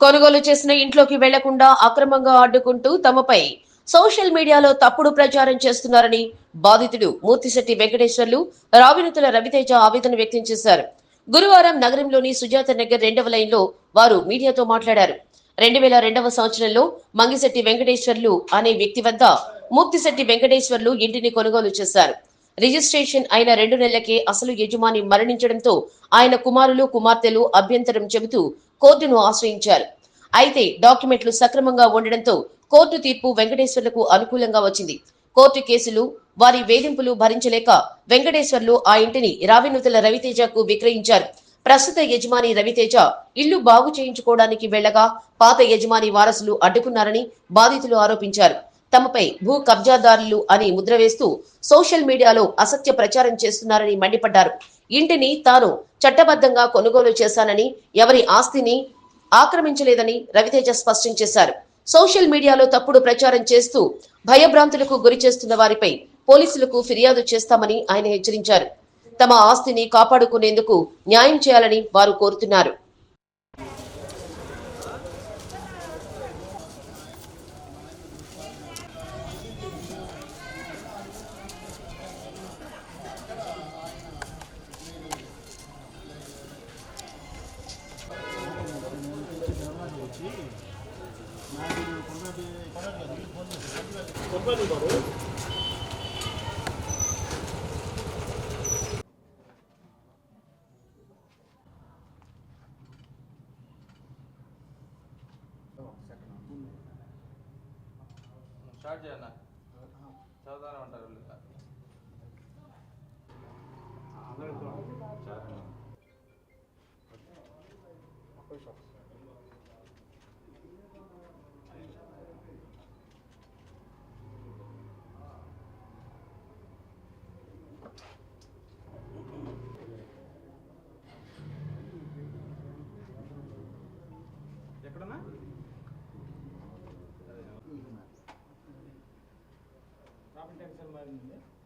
కొనుగోలు చేసిన ఇంట్లోకి వెళ్ళకుండా అక్రమంగా అడ్డుకుంటూ తమపై సోషల్ మీడియాలో తప్పుడు ప్రచారం చేస్తున్నారని బాధితుడు మూర్తిశెట్టి వెంకటేశ్వర్లు రావినతుల రవితేజ ఆవేదన వ్యక్తం చేశారు. గురువారం నగరంలోని సుజాత నగర్ రెండవ లైన్లో వారు మీడియాతో మాట్లాడారు. రెండు వేల రెండవ సంవత్సరంలో మంగిశెట్టి వెంకటేశ్వర్లు అనే వ్యక్తి వద్ద మూర్తిశెట్టి వెంకటేశ్వర్లు ఇంటిని కొనుగోలు చేశారు. రిజిస్ట్రేషన్ అయిన రెండు నెలలకే అసలు యజమాని మరణించడంతో ఆయన కుమారులు కుమార్తెలు అభ్యంతరం చెబుతూ కోర్టును ఆశ్రయించారు. అయితే డాక్యుమెంట్లు సక్రమంగా ఉండడంతో కోర్టు తీర్పు వెంకటేశ్వర్లకు అనుకూలంగా వచ్చింది. కోర్టు కేసులు వారి వేధింపులు భరించలేక వెంకటేశ్వర్లు ఆ ఇంటిని రావినూతల రవితేజకు విక్రయించారు. ప్రస్తుత యజమాని రవితేజ ఇల్లు బాగు చేయించుకోవడానికి వెళ్ళగా పాత యజమాని వారసులు అడ్డుకున్నారని బాధితులు ఆరోపించారు. తమపై భూ కబ్జాదారులు అని ముద్ర వేస్తూ సోషల్ మీడియాలో అసత్య ప్రచారం చేస్తున్నారని మండిపడ్డారు. ఇంటిని తాను చట్టబద్ధంగా కొనుగోలు చేశానని ఎవరి ఆస్తిని ఆక్రమించలేదని రవితేజ స్పష్టం చేశారు. సోషల్ మీడియాలో తప్పుడు ప్రచారం చేస్తూ భయభ్రాంతులకు గురి చేస్తున్న వారిపై పోలీసులకు ఫిర్యాదు చేస్తామని ఆయన హెచ్చరించారు. తమ ఆస్తిని కాపాడుకునేందుకు న్యాయం చేయాలని వారు కోరుతున్నారు. స్టార్ట్ చేయన్న చదువుతానే ఉంటారు వీళ్ళు.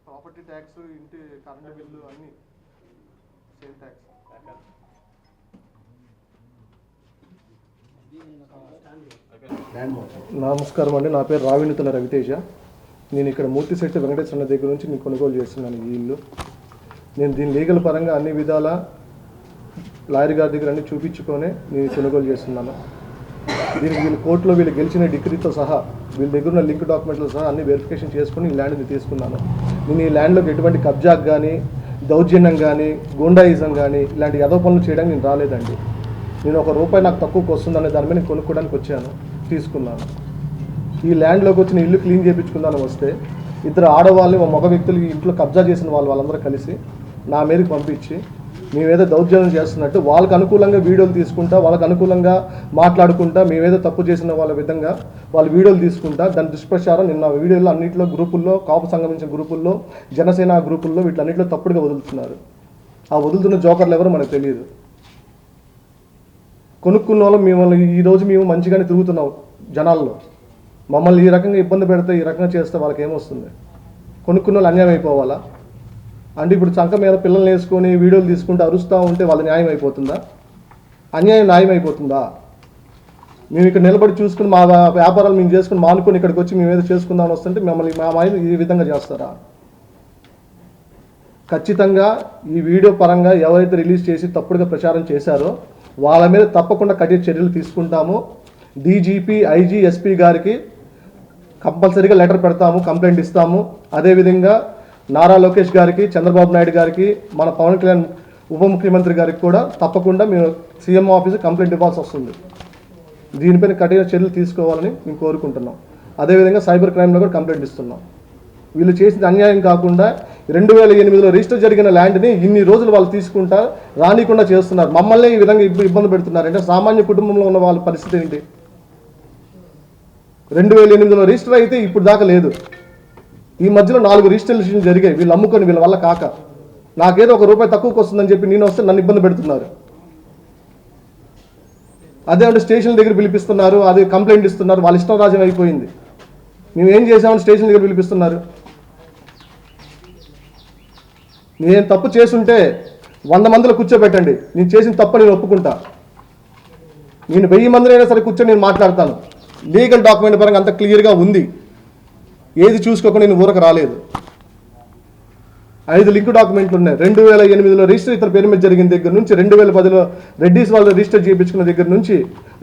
ప్రాపర్టీ ట్యాక్స్ ఇంటి కరెంట్ బిల్లు అన్ని సేల్ ట్యాక్స్ నమస్కారం అండి. నా పేరు రావినుతుల రవితేజ. నేను ఇక్కడ మూర్తి మూర్తిశెట్టి వెంకటేశ్వర దగ్గర నుంచి నేను కొనుగోలు చేస్తున్నాను ఈ ఇల్లు. నేను దీని లీగల్ పరంగా అన్ని విధాల లాయర్ గారి దగ్గర అన్ని చూపించుకొని నేను కొనుగోలు చేస్తున్నాను. దీనికి వీళ్ళు కోర్టులో వీళ్ళు గెలిచిన డిగ్రీతో సహా వీళ్ళ దగ్గర ఉన్న లింక్ డాక్యుమెంట్లతో సహా అన్ని వెరిఫికేషన్ చేసుకుని ఈ ల్యాండ్ని తీసుకున్నాను. నేను ఈ ల్యాండ్లోకి ఎటువంటి కబ్జాకు కానీ దౌర్జన్యం కానీ గూండాయిజం కానీ ఇలాంటి యదవ పనులు చేయడానికి నేను రాలేదండి. నేను ఒక రూపాయి నాకు తక్కువకు వస్తుందనే దాని మీద కొనుక్కోవడానికి వచ్చాను తీసుకున్నాను. ఈ ల్యాండ్లోకి వచ్చిన ఇల్లు క్లీన్ చేయించుకుందాను వస్తే ఇద్దరు ఆడవాళ్ళని మా మగ వ్యక్తులు ఇంట్లో కబ్జా చేసిన వాళ్ళు వాళ్ళందరూ కలిసి నా మీదకి పంపించి మేమేదో దౌర్జన్యం చేస్తున్నట్టు వాళ్ళకు అనుకూలంగా వీడియోలు తీసుకుంటా వాళ్ళకి అనుకూలంగా మాట్లాడుకుంటా మేమేదో తప్పు చేసిన వాళ్ళ విధంగా వాళ్ళ వీడియోలు తీసుకుంటా దాని దుష్ప్రచారం నిన్న వీడియోలో అన్నింటిలో గ్రూపుల్లో కాపు సంగమించిన గ్రూపుల్లో జనసేన గ్రూపుల్లో వీటన్నిటిలో తప్పుడుగా వదులుతున్నారు. ఆ వదులుతున్న జోకర్లు ఎవరు మనకు తెలియదు. కొనుక్కున్న వాళ్ళు మిమ్మల్ని ఈరోజు మేము మంచిగానే తిరుగుతున్నాం జనాల్లో. మమ్మల్ని ఈ రకంగా ఇబ్బంది పెడితే ఈ రకంగా చేస్తే వాళ్ళకి ఏమొస్తుంది కొనుక్కున్న వాళ్ళు అన్యాయం అయిపోవాలా? అంటే ఇప్పుడు చంక మీద పిల్లల్ని వేసుకొని వీడియోలు తీసుకుంటూ అరుస్తూ ఉంటే వాళ్ళ న్యాయం అయిపోతుందా? అన్యాయం న్యాయం అయిపోతుందా? మేము ఇక్కడ నిలబడి చూసుకుని మా వ్యాపారాలు మేము చేసుకుని మానుకొని ఇక్కడికి వచ్చి మేము ఏదో చేసుకుందామని వస్తుంటే మిమ్మల్ని మా మాయ ఈ విధంగా చేస్తారా? ఖచ్చితంగా ఈ వీడియో పరంగా ఎవరైతే రిలీజ్ చేసి తప్పుడుగా ప్రచారం చేశారో వాళ్ళ మీద తప్పకుండా కఠిన చర్యలు తీసుకుంటాము. డీజీపీ ఐజీ ఎస్పీ గారికి కంపల్సరీగా లెటర్ పెడతాము కంప్లైంట్ ఇస్తాము. అదేవిధంగా నారా లోకేష్ గారికి చంద్రబాబు నాయుడు గారికి మన పవన్ కళ్యాణ్ ఉప ముఖ్యమంత్రి గారికి కూడా తప్పకుండా మేము సీఎం ఆఫీస్ కంప్లైంట్ ఇవ్వాల్సి వస్తుంది. దీనిపైన కఠిన చర్యలు తీసుకోవాలని మేము కోరుకుంటున్నాం. అదేవిధంగా సైబర్ క్రైమ్లో కూడా కంప్లైంట్ ఇస్తున్నాం. వీళ్ళు చేసిన అన్యాయం కాకుండా రెండు వేల ఎనిమిదిలో రిజిస్టర్ జరిగిన ల్యాండ్ని ఇన్ని రోజులు వాళ్ళు తీసుకుంటా రానికుండా చేస్తున్నారు. మమ్మల్ని ఈ విధంగా ఇబ్బంది పెడుతున్నారు. అంటే సామాన్య కుటుంబంలో ఉన్న వాళ్ళ పరిస్థితి ఏంటి? రెండు వేల ఎనిమిదిలో రిజిస్టర్ అయితే ఇప్పుడు దాకా లేదు. ఈ మధ్యలో నాలుగు రిజిస్ట్రేషన్లు జరిగాయి. వీళ్ళు అమ్ముకొని వీళ్ళ వల్ల కాక. నాకేదో ఒక రూపాయి తక్కువకి వస్తుందని చెప్పి నేను వస్తే నన్ను ఇబ్బంది పెడుతున్నారు. అదే అంటే స్టేషన్ దగ్గర పిలిపిస్తున్నారు అది కంప్లైంట్ ఇస్తున్నారు వాళ్ళ ఇష్టం రాజ్యం అయిపోయింది. మేము ఏం చేసామని స్టేషన్ దగ్గర పిలిపిస్తున్నారు. నేను తప్పు చేసుంటే వంద మందిలో కూర్చోబెట్టండి. నేను చేసిన తప్పు నేను ఒప్పుకుంటా. నేను వెయ్యి మందినైనా సరే కూర్చొని నేను మాట్లాడతాను. లీగల్ డాక్యుమెంట్ పరంగా అంత క్లియర్గా ఉంది. ఏది చూసుకోకుండా నేను ఊరకు రాలేదు. ఐదు లింక్ డాక్యుమెంట్లు ఉన్నాయి. రెండు వేల ఎనిమిదిలో రిజిస్టర్ ఇతర పేరు మీద జరిగిన దగ్గర నుంచి రెండు వేల పదిలో రెడ్డిస్ వాళ్ళు రిజిస్టర్ చేయించుకున్న దగ్గర నుంచి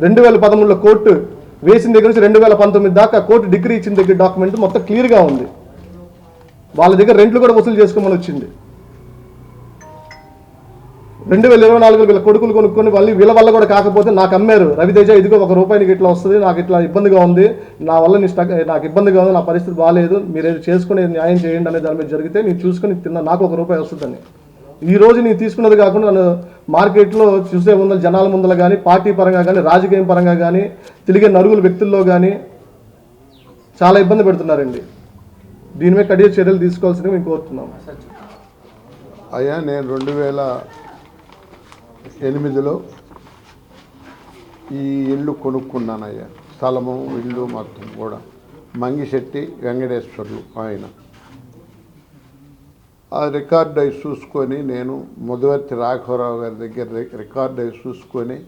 రెండు వేల పదమూడులో కోర్టు వేసిన దగ్గర నుంచి రెండు వేల పంతొమ్మిది దాకా కోర్టు డిగ్రీ ఇచ్చిన దగ్గర డాక్యుమెంట్ మొత్తం క్లియర్గా ఉంది. వాళ్ళ దగ్గర రెంట్లు కూడా వసూలు చేసుకోమని వచ్చింది. రెండు వేల ఇరవై నాలుగులో వీళ్ళ కొడుకులు కొనుక్కొని వాళ్ళు వీళ్ళ వల్ల కూడా కాకపోతే నాకు అమ్మారు. రవితేజ ఇదిగో ఒక రూపాయికి ఇట్లా వస్తుంది నాకు ఇట్లా ఇబ్బందిగా ఉంది. నా వల్ల నీ స్టక్ నాకు ఇబ్బందిగా ఉంది నా పరిస్థితి బాగాలేదు మీరు ఏదో చేసుకుని న్యాయం చేయండి అనే దాని మీద జరిగితే నేను చూసుకుని తిన్నా నాకు ఒక రూపాయి వస్తుందని. ఈ రోజు నేను తీసుకున్నది కాకుండా నన్ను మార్కెట్లో చూసే ముందర జనాల ముందర కానీ పార్టీ పరంగా కానీ రాజకీయం పరంగా కానీ తిరిగే నరుగుల వ్యక్తుల్లో కానీ చాలా ఇబ్బంది పెడుతున్నారండి. దీని మీద కఠిన చర్యలు తీసుకోవాల్సింది మేము కోరుతున్నాం. అయ్యా నేను రెండు వేల ఎనిమిదిలో ఈ ఇల్లు కొనుక్కున్నానయ్యా. స్థలము ఇల్లు మొత్తం కూడా. మంగిశెట్టి వెంకటేశ్వర్లు ఆయన. ఆ రికార్డ్ అయి చూసుకొని నేను ముదవర్తి రాఘవరావు గారి దగ్గర రి- రికార్డ్ అయి చూసుకొని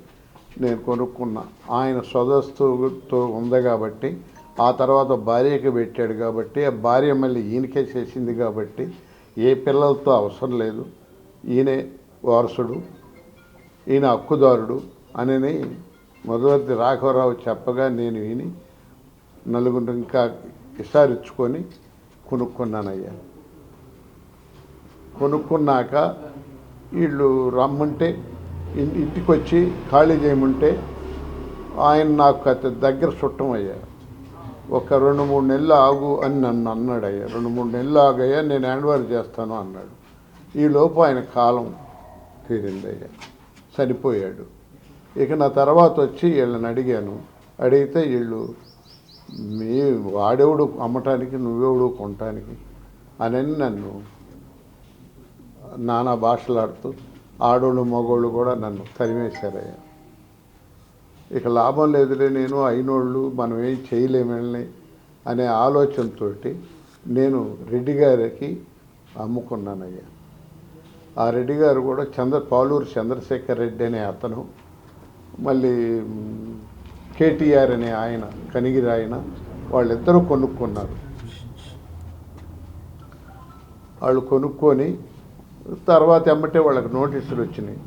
నేను కొనుక్కున్నా. ఆయన సదస్సుతో ఉంది కాబట్టి ఆ తర్వాత భార్యకి పెట్టాడు కాబట్టి ఆ భార్య మళ్ళీ ఈయనకే చేసింది కాబట్టి ఏ పిల్లలతో అవసరం లేదు. ఈయనే వారసుడు. ఈయన హక్కుదారుడు అని మొదటి రాఘవరావు చెప్పగా నేను విని నలుగురు ఇంకా విసారించుకొని కొనుక్కున్నానయ్యా. కొనుక్కున్నాక వీళ్ళు రమ్మంటే ఇంటికి వచ్చి ఖాళీ చేయమంటే ఆయన నాకు అతి దగ్గర చుట్టం అయ్యా ఒక రెండు మూడు నెలలు ఆగు అని నన్ను అన్నాడు అయ్యా రెండు మూడు నెలలు ఆగయ్యా నేను హ్యాండ్ ఓవర్ చేస్తాను అన్నాడు. ఈలోపు ఆయన కాలం తీరిందయ్యా. చనిపోయాడు ఇక నా తర్వాత వచ్చి వీళ్ళని అడిగాను. అడిగితే వీళ్ళు మీ వాడెవడు అమ్మటానికి నువ్వెవడు కొనటానికి? అని నన్ను నానా భాషలాడుతూ ఆడోళ్ళు మగోళ్ళు కూడా నన్ను తరిమేశారయ్యా. ఇక లాభం లేదులే నేను అయినోళ్ళు మనం ఏం చేయలేమని అనే ఆలోచనతోటి నేను రెడ్డి గారికి అమ్ముకున్నానయ్యా. ఆ రెడ్డి గారు కూడా చంద్ర పాలూరు చంద్రశేఖర్ రెడ్డి అనే అతను మళ్ళీ కేటీఆర్ అనే ఆయన కనిగిరి ఆయన వాళ్ళిద్దరూ కొనుక్కున్నారు. వాళ్ళు కొనుక్కొని తర్వాత ఎమ్మటే వాళ్ళకి నోటీసులు వచ్చినాయి.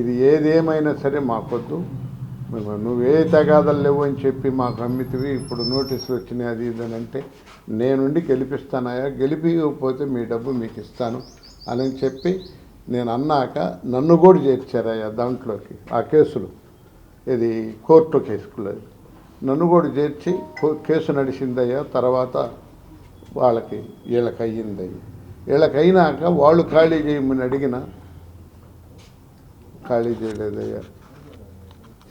ఇది ఏదేమైనా సరే మాకొద్దు. మేము నువ్వే తగాదాలు లేవు అని చెప్పి మాకు అమ్మితివి ఇప్పుడు నోటీసులు వచ్చినాయి అది ఇది అని అంటే నేనుండి గెలిపిస్తానయా గెలిపిపోతే మీ డబ్బు మీకు ఇస్తాను. అని చెప్పి నేను అన్నాక నన్ను కూడా చేర్చారయ్యా దాంట్లోకి ఆ కేసులు. ఇది కోర్టు కేసులు. నన్ను కూడా చేర్చి కో- కేసు నడిచిందయ్యా తర్వాత వాళ్ళకి వీళ్ళకి అయ్యిందయ్యా వీళ్ళకి అయినాక వాళ్ళు ఖాళీ చేయమని అడిగిన ఖాళీ చేయలేదయ్యా.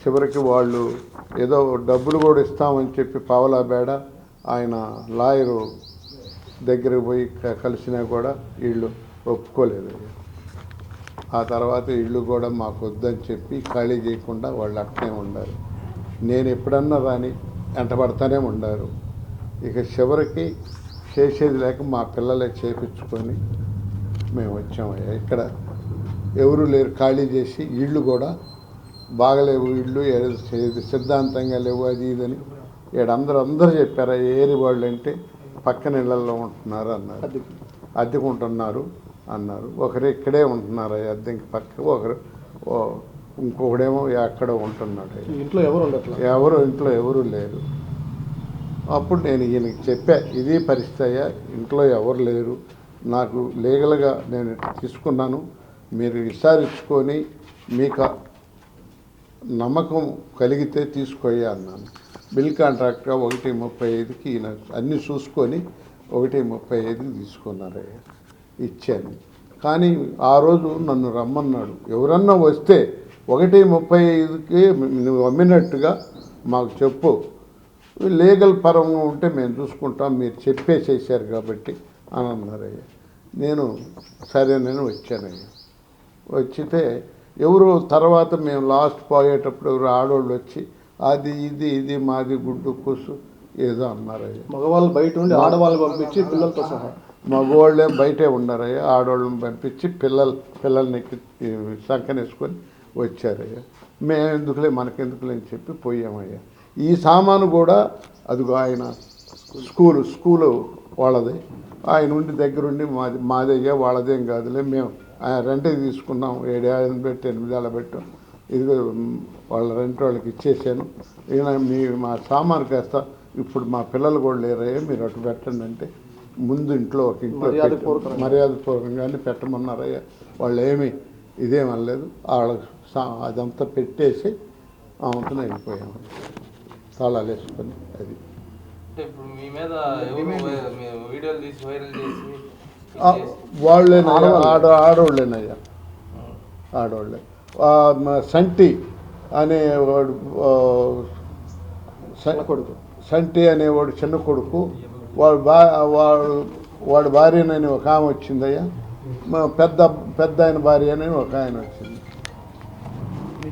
చివరికి వాళ్ళు ఏదో డబ్బులు కూడా ఇస్తామని చెప్పి పావలా బేడ ఆయన లాయరు దగ్గరికి పోయి కలిసినా కూడా వీళ్ళు ఒప్పుకోలేదు. ఆ తర్వాత ఇల్లు కూడా మాకు వద్దని చెప్పి ఖాళీ చేయకుండా వాళ్ళు అట్నే ఉండారు. నేను ఎప్పుడన్నా రాని వెంటబడతానే ఉండారు. ఇక చివరికి చేసేది లేక మా పిల్లలే చేపించుకొని మేము వచ్చామయ్యా. ఇక్కడ ఎవరు లేరు ఖాళీ చేసి ఇళ్ళు కూడా బాగలేవు. ఇళ్ళు సిద్ధాంతంగా లేవు అది ఇదని ఇక్కడ అందరూ అందరూ చెప్పారు. ఏరి వాళ్ళు అంటే పక్కన ఇళ్ళల్లో ఉంటున్నారు అన్నారు. అద్దెకుంటున్నారు అన్నారు. ఒకరు ఇక్కడే ఉంటున్నారు అద్దెకి పక్క. ఒకరు ఇంకొకడేమో ఎక్కడో ఉంటున్నాడు. ఇంట్లో ఎవరు ఉండట్లా? ఎవరు ఇంట్లో ఎవరు లేరు. అప్పుడు నేను ఈయనకి చెప్పా ఇది పరిస్థితి అయ్యా ఇంట్లో ఎవరు లేరు. నాకు లీగల్గా నేను తీసుకున్నాను. మీరు విచారించుకొని మీకు నమ్మకం కలిగితే తీసుకోయ్యా అన్నాను. బిల్ కాంట్రాక్ట్గా ఒకటి ముప్పై ఐదుకి ఈయన అన్నీ చూసుకొని ఒకటి ముప్పై ఐదుకి తీసుకున్నారయ్యా. ఇచ్చాను. కానీ ఆ రోజు నన్ను రమ్మన్నాడు. ఎవరన్నా వస్తే ఒకటి ముప్పై ఐదుకి నువ్వు అమ్మినట్టుగా మాకు చెప్పు. లీగల్ పరంగా ఉంటే మేము చూసుకుంటాం. మీరు చెప్పేసేసారు కాబట్టి అని అన్నారయ్యా. నేను సరేనని వచ్చానయ్యా. వచ్చితే ఎవరు తర్వాత మేము లాస్ట్ పోయేటప్పుడు ఎవరు ఆడవాళ్ళు వచ్చి అది ఇది ఇది మాది గుడ్డు కుసు ఏదో అన్నారయ్యా. మగవాళ్ళు బయట ఉండి ఆడవాళ్ళు పంపించి పిల్లలతో సహా. మగవాళ్ళే బయటే ఉన్నారయ్యా ఆడవాళ్ళని పంపించి పిల్లలు పిల్లల్ని సంకనేసుకొని వచ్చారయ్యా. మేమెందుకులే మనకెందుకులే అని చెప్పి పోయామయ్యా. ఈ సామాను కూడా అదిగో ఆయన స్కూలు స్కూలు వాళ్ళది. ఆయన ఉండి దగ్గరుండి మాది మాదయ్యా వాళ్ళదేం కాదులే మేము ఆయన రెంటే తీసుకున్నాం ఏడు ఏళ్ళని పెట్టి ఎనిమిది ఏళ్ళ పెట్టాం. ఇదిగో వాళ్ళ రెంట్ వాళ్ళకి ఇచ్చేసాను. ఈయన మీ మా సామాను కాస్త ఇప్పుడు మా పిల్లలు కూడా లేరయ్యా మీరు అటు పెట్టండి అంటే ముందు ఇంట్లో ఒక ఇంట్లో మర్యాదపూర్వకంగా. మర్యాదపూర్వకంగానే పెట్టమన్నారయ్యా. వాళ్ళు ఏమి ఇదేం అనలేదు. వాళ్ళ సా- అదంతా పెట్టేసి ఆమెతో వెళ్ళిపోయాము. తాళాలు వేసుకొని అది. అంటే ఇప్పుడు మీ మీద ఎవరు వై- మీ వీడియోలు తీసి వైరల్ చేసి ఆ, వాళ్ళేనయ్యా ఆడ ఆడవాళ్ళేనయ్యా ఆడవాళ్ళే సంటి అనే వాడు సంటి అనేవాడు చిన్న కొడుకు. వాడు బా వాడు వాడి భార్యనని ఒక ఆమె వచ్చిందయ్యా. మా పెద్ద పెద్ద ఆయన భార్య అని ఒక ఆయన వచ్చింది. మీ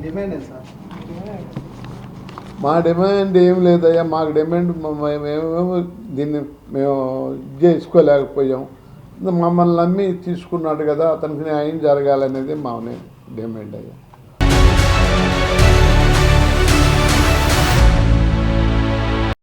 డిమాండ్ ఏం లేదయ్యా. మాకు డిమాండ్ మేమేమో దీన్ని మేము చేసుకోలేకపోయాం. మమ్మల్ని నమ్మి తీసుకున్నాడు కదా అతనికి న్యాయం జరగాలనేది మా డిమాండ్ అయ్యా.